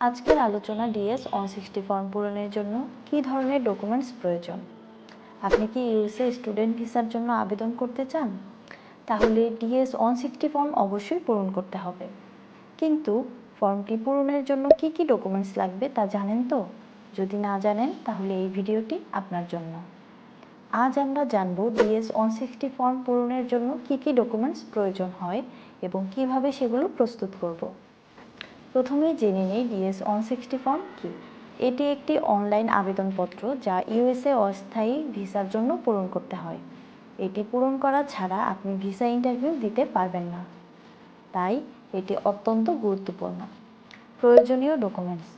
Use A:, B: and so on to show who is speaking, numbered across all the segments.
A: আজকের আলোচনা DS one sixty form পূরণের জন্য কী ধরনের ডকুমেন্টস প্রয়োজন? আপনি কি ইউএসএ স্টুডেন্ট ভিসার জন্য আবেদন করতে চান? তাহলে ডিএস ওয়ান সিক্সটি ফর্ম অবশ্যই পূরণ করতে হবে। কিন্তু ফর্মটি পূরণের জন্য কি কি ডকুমেন্টস লাগবে তা জানেন তো? যদি না জানেন, তাহলে এই ভিডিওটি আপনার জন্য। আজ আমরা জানব ডিএস ওয়ান সিক্সটি ফর্ম পূরণের জন্য কি কি ডকুমেন্টস প্রয়োজন হয় এবং কীভাবে সেগুলো প্রস্তুত করব। প্রথমেই জেনে নিই ডিএস ওয়ান সিক্সটি ফর্ম কী। এটি একটি অনলাইন আবেদনপত্র যা ইউএসএ অস্থায়ী ভিসার জন্য পূরণ করতে হয়। এটি পূরণ করা ছাড়া আপনি ভিসা ইন্টারভিউ দিতে পারবেন না। তাই এটি অত্যন্ত গুরুত্বপূর্ণ। প্রয়োজনীয় ডকুমেন্টস।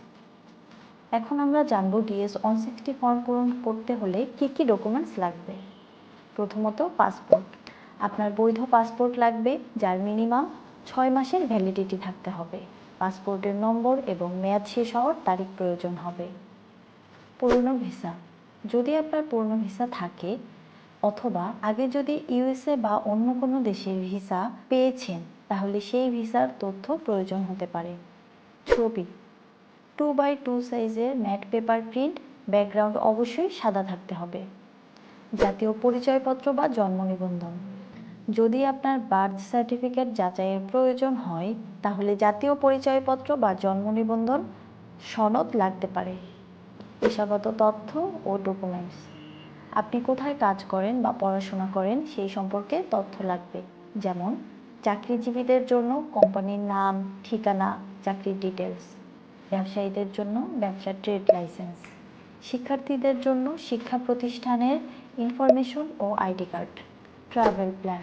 A: এখন আমরা জানব ডিএস ওয়ান সিক্সটি ফর্ম পূরণ করতে হলে কি কি ডকুমেন্টস লাগবে। প্রথমত পাসপোর্ট। আপনার বৈধ পাসপোর্ট লাগবে, যার মিনিমাম ছয় মাসের ভ্যালিডিটি থাকতে হবে। পাসপোর্টের নম্বর এবং মেয়াদ শেষ হওয়ার তারিখ প্রয়োজন হবে। পুরনো ভিসা। যদি আপনার পুরনো ভিসা থাকে অথবা আগে যদি ইউএসএ বা অন্য কোনো দেশের ভিসা পেয়েছেন, তাহলে সেই ভিসার তথ্য প্রয়োজন হতে পারে। ছবি। টু বাই টু সাইজের ম্যাট পেপার প্রিন্ট, ব্যাকগ্রাউন্ড অবশ্যই সাদা থাকতে হবে। জাতীয় পরিচয়পত্র বা জন্ম নিবন্ধন। যদি আপনার বার্থ সার্টিফিকেট যাচাইয়ের প্রয়োজন হয়, তাহলে জাতীয় পরিচয়পত্র বা জন্ম নিবন্ধন সনদ লাগতে পারে। পেশাগত তথ্য ও ডকুমেন্টস আপনি কোথায় কাজ করেন বা পড়াশোনা করেন, সেই সম্পর্কে তথ্য লাগবে। যেমন, চাকরিজীবীদের জন্য কোম্পানির নাম, ঠিকানা, চাকরির ডিটেলস ব্যবসায়ীদের জন্য ব্যবসার ট্রেড লাইসেন্স শিক্ষার্থীদের জন্য শিক্ষা প্রতিষ্ঠানের ইনফরমেশন ও আইডি কার্ড। ট্রাভেল প্ল্যান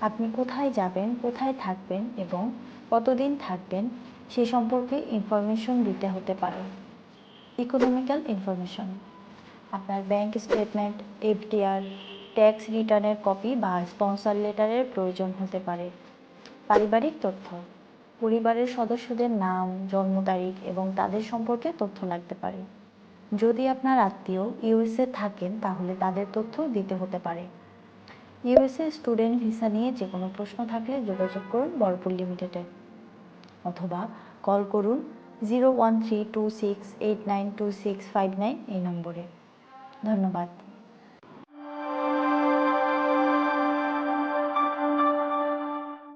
A: আপনি কোথায় যাবেন, কোথায় থাকবেন এবং কতদিন থাকবেন, সে সম্পর্কে ইনফরমেশন দিতে হতে পারে। ইকোনমিক্যাল ইনফরমেশন আপনার ব্যাংক স্টেটমেন্ট এফডিআর ট্যাক্স রিটার্নের কপি বা স্পন্সর লেটারের প্রয়োজন হতে পারে। পারিবারিক তথ্য. পরিবারের সদস্যদের নাম, জন্ম তারিখ এবং তাদের সম্পর্কে তথ্য লাগতে পারে। যদি আপনার আত্মীয় ইউএসএ থাকেন, তাহলে তাদের তথ্য দিতে হতে পারে। ইউএসএ স্টুডেন্ট ভিসা নিয়ে যে কোনো প্রশ্ন থাকলে যোগাযোগ করুন বরপুর লিমিটেডে। অথবা কল করুন zero one three two six eight nine two six five nine এই নম্বরে। ধন্যবাদ।